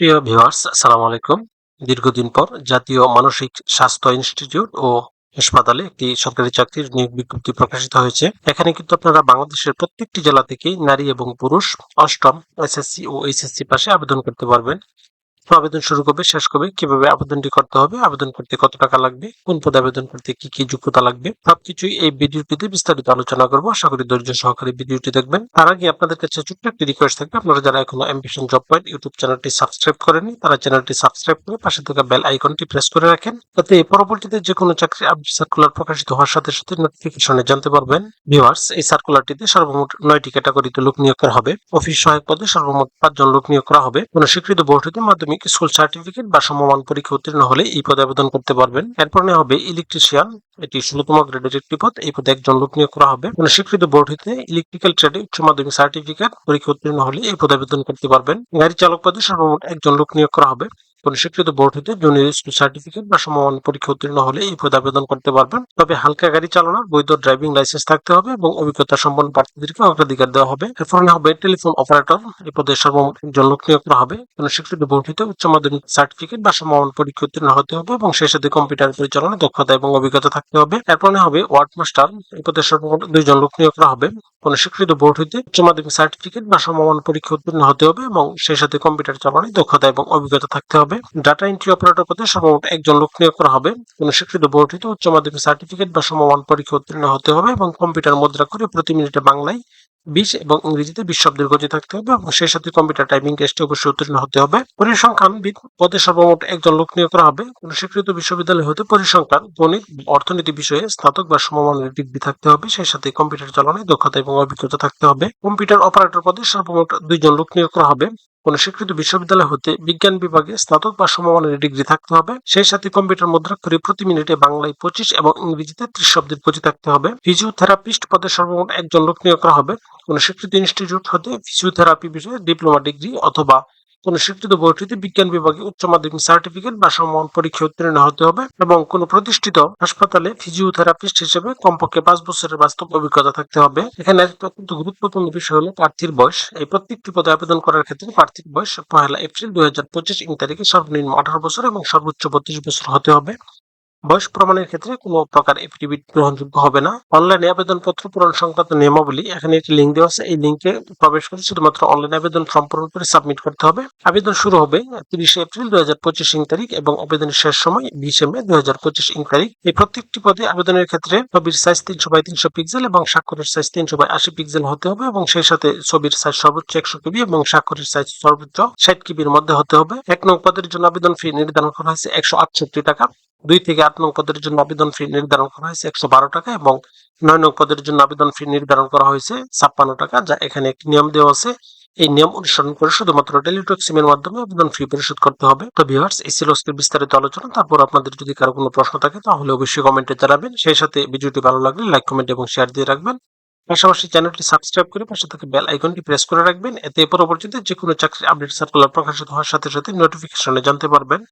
প্রিয় ভিউয়ার্স, আসসালামু আলাইকুম। দীর্ঘদিন পর জাতীয় মানসিক স্বাস্থ্য ইনস্টিটিউট ও হাসপাতালে একটি সরকারি চাকরির নিয়োগ বিজ্ঞপ্তি প্রকাশিত হয়েছে। এখানে কিন্তু আপনারা বাংলাদেশের প্রত্যেকটি জেলা থেকেই নারী এবং পুরুষ অষ্টম এসএসসি ও এইচএসসি পাশে আবেদন করতে পারবেন। তো আবেদন শুরু করবে, শেষ করবে, কীভাবে আবেদনটি করতে হবে, আবেদন করতে কত টাকা লাগবে, কোন পদে আবেদন করতে কি কি যোগ্যতা লাগবে, সবকিছুই এই ভিডিওটিতে বিস্তারিত আলোচনা করব। আশা করি ধৈর্য সহকারে ভিডিওটি দেখবেন। তার আগে আপনাদের কাছে ছোট্ট একটি রিকোয়েস্ট থাকবে। আপনারা যারা এখনও অ্যাম্বিশন জব পয়েন্ট ইউটিউব চ্যানেলটি সাবস্ক্রাইব করেনি তারা চ্যানেলটি সাবস্ক্রাইব করে পাশে থাকা বেল আইকনটি প্রেস করে রাখেন। যাতে পরবর্তীতে যে কোনো চাকরি আপডেট সার্কুলার প্রকাশিত হওয়ার সাথে সাথে নোটিফিকেশনে জানতে পারবেন। ভিউয়ার্স এই সার্কুলারটিতে সর্বমোট নয়টি ক্যাটাগরিতে লোক নিয়োগ করা হবে। অফিস সহায়ক পদে সর্বমোট পাঁচজন লোক নিয়োগ করা হবে। কোনো স্বীকৃত বোর্ড হতে মাধ্যমিক স্কুল সার্টিফিকেট বা সমমান পরীক্ষা উত্তীর্ণ হলে এই পদে আবেদন করতে পারবেন। এরপর হবে ইলেকট্রিশিয়ান। এটি ষোলতম গ্রেডের একটি পদ। এই পদে একজন লোক নিয়োগ করা হবে। কোন স্বীকৃত বোর্ড হতে ইলেকট্রিক্যাল ট্রেডে উচ্চ মাধ্যমিক সার্টিফিকেট পরীক্ষা উত্তীর্ণ হলে এই পদে আবেদন করতে পারবেন। গাড়ি চালক পদে সর্বমোট একজন লোক নিয়োগ করা হবে। স্বীকৃত বোর্ড হতে জুনিয়র স্কুল সার্টিফিকেট বা সমমান পরীক্ষা উত্তীর্ণ হলে এই পদে আবেদন করতে পারবেন। তবে হালকা গাড়ি চালানোর বৈধ ড্রাইভিং লাইসেন্স থাকতে হবে এবং অভিজ্ঞতা সম্পন্ন প্রার্থীদেরকে অগ্রাধিকার দেওয়া হবে। এরপর হবে টেলিফোন অপারেটর। এই পদে সর্বমোট একজন লোক নিয়োগ করা হবে। কোন বোর্ড হতে উচ্চ মাধ্যমিক সার্টিফিকেট বা সমমান পরীক্ষা উত্তীর্ণ হতে হবে এবং সেই সাথে কম্পিউটার পরিচালনা দক্ষতা এবং অভিজ্ঞতা থাকতে হবে। এরপর হবে ওয়ার্ড মাস্টার। এই পদে সর্বমোট দুইজন লোক নিয়োগ করা হবে। কোন স্বীকৃত বোর্ড হতে উচ্চ মাধ্যমিক সার্টিফিকেট বা সমমান পরীক্ষা উত্তীর্ণ হতে হবে এবং সেই সাথে কম্পিউটার চালানোয় দক্ষতা এবং অভিজ্ঞতা থাকতে হবে। ডাটা এন্ট্রি অপারেটর পদে সর্বমোট একজন লোক নিয়োগ করা হবে। কোন স্বীকৃত বোর্ড হতে উচ্চ মাধ্যমিক সার্টিফিকেট বা সমমান পরীক্ষা উত্তীর্ণ হতে হবে এবং কম্পিউটার মুদ্রা করে প্রতি মিনিটে বাংলায় বিশ এবং ইংরেজিতে বিশ শব্দের গতি থাকতে হবে এবং সেই সাথে কম্পিউটার টাইপিং টেস্টে অবশ্যই উত্তীর্ণ হতে হবে। পরিসংখ্যানবিদ পদে সর্বমোট একজন লোক নিয়োগ করা হবে। কোন স্বীকৃত বিশ্ববিদ্যালয় হতে পরিসংখ্যান, গণিত, অর্থনীতি বিষয়ে স্নাতক বা সমমানের ডিগ্রি থাকতে হবে। সেই সাথে কম্পিউটার চালানোয় দক্ষতা এবং অভিজ্ঞতা থাকতে হবে। কম্পিউটার অপারেটর পদে সর্বমোট দুইজন লোক নিয়োগ করা হবে। কোন স্বীকৃত বিশ্ববিদ্যালয় হতে বিজ্ঞান বিভাগে স্নাতক বা সমমানের ডিগ্রি থাকতে হবে। সেই সাথে কম্পিউটার মুদ্রাক্ষরে প্রতি মিনিটে বাংলায় পঁচিশ এবং ইংরেজিতে ত্রিশ শব্দের পুঁজি থাকতে হবে। ফিজিওথেরাপিস্ট পদে সর্বমোট একজন লোক নিয়োগ করা হবে। কোন স্বীকৃত ইনস্টিটিউট হতে ফিজিওথেরাপি বিষয়ে ডিপ্লোমা ডিগ্রি অথবা কোন স্বীকৃত বোর্ডটিতে বিজ্ঞান বিভাগে উচ্চ মাধ্যমিক সার্টিফিকেট বা সমমান পরীক্ষা উত্তীর্ণ হতে হবে এবং কোন প্রতিষ্ঠিত হাসপাতালে ফিজিওথেরাপিস্ট হিসেবে কমপক্ষে পাঁচ বছরের বাস্তব অভিজ্ঞতা থাকতে হবে। এখানে অত্যন্ত গুরুত্বপূর্ণ বিষয় হলো প্রার্থীর বয়স। এই প্রত্যেকটি পদে আবেদন করার ক্ষেত্রে প্রার্থীর বয়স পহেলা এপ্রিল দুই হাজার পঁচিশ ইং তারিখে সর্বনিম্ন আঠারো বছর এবং সর্বোচ্চ বত্রিশ বছর হতে হবে। বয়স প্রমাণের ক্ষেত্রে কোনো প্রকার এফিডেভিট গ্রহণযোগ্য হবে না। অনলাইনে আবেদনপত্র পূরণ সংক্রান্ত নিয়মাবলী, এখানে একটি লিঙ্ক দেওয়া আছে। এই লিঙ্কে প্রবেশ করে শুধুমাত্র অনলাইন আবেদন ফর্ম পূরণ করে সাবমিট করতে হবে। আবেদন শুরু হবে তিরিশে এপ্রিল দুই হাজার পঁচিশ ইং তারিখ এবং আবেদনের শেষ সময় বিশে মে দুই হাজার পঁচিশ ইং তারিখ। এই প্রত্যেকটি পদে আবেদনের ক্ষেত্রে ছবির সাইজ তিনশো বাই তিনশো পিক্সেল এবং স্বাক্ষরের সাইজ তিনশো বাই আশি পিক্সেল হতে হবে এবং সেই সাথে ছবির সাইজ সর্বোচ্চ একশো কেবি এবং স্বাক্ষরের সাইজ সর্বোচ্চ ষাট কেবির মধ্যে হতে হবে। এক নং পদের জন্য আবেদন ফি নির্ধারণ করা হয়েছে একশো আটষট্টি টাকা। দুই থেকে আট নং পদের জন্য আবেদন ফি নির্ধারণ করা হয়েছে একশো বারো টাকা এবং নয় নং পদের জন্য আবেদন ফি নির্ধারণ করা হয়েছে ছাপ্পান্ন টাকা, যা এখানে একটি নিয়ম দেওয়া আছে। এই নিয়ম অনুসরণ করে শুধুমাত্র টেলিটক সিমের মাধ্যমে আবেদন ফি পরিশোধ করতে হবে। তো ভিউয়ার্স এই ছিল বিস্তারিত আলোচনা। তারপর আপনাদের যদি কারও কোনো প্রশ্ন থাকে, তাহলে অবশ্যই কমেন্টে জানাবেন। সেই সাথে ভিডিওটি ভালো লাগলে লাইক কমেন্ট এবং শেয়ার দিয়ে রাখবেন। পাশাপাশি চ্যানেলটি সাবস্ক্রাইব করে পাশে থেকে বেল আইকনটি প্রেস করে রাখবেন। এতে পরবর্তীতে যে কোনো চাকরির আপডেট সার্কুলার প্রকাশিত হওয়ার সাথে সাথে নোটিফিকেশনে জানতে পারবেন।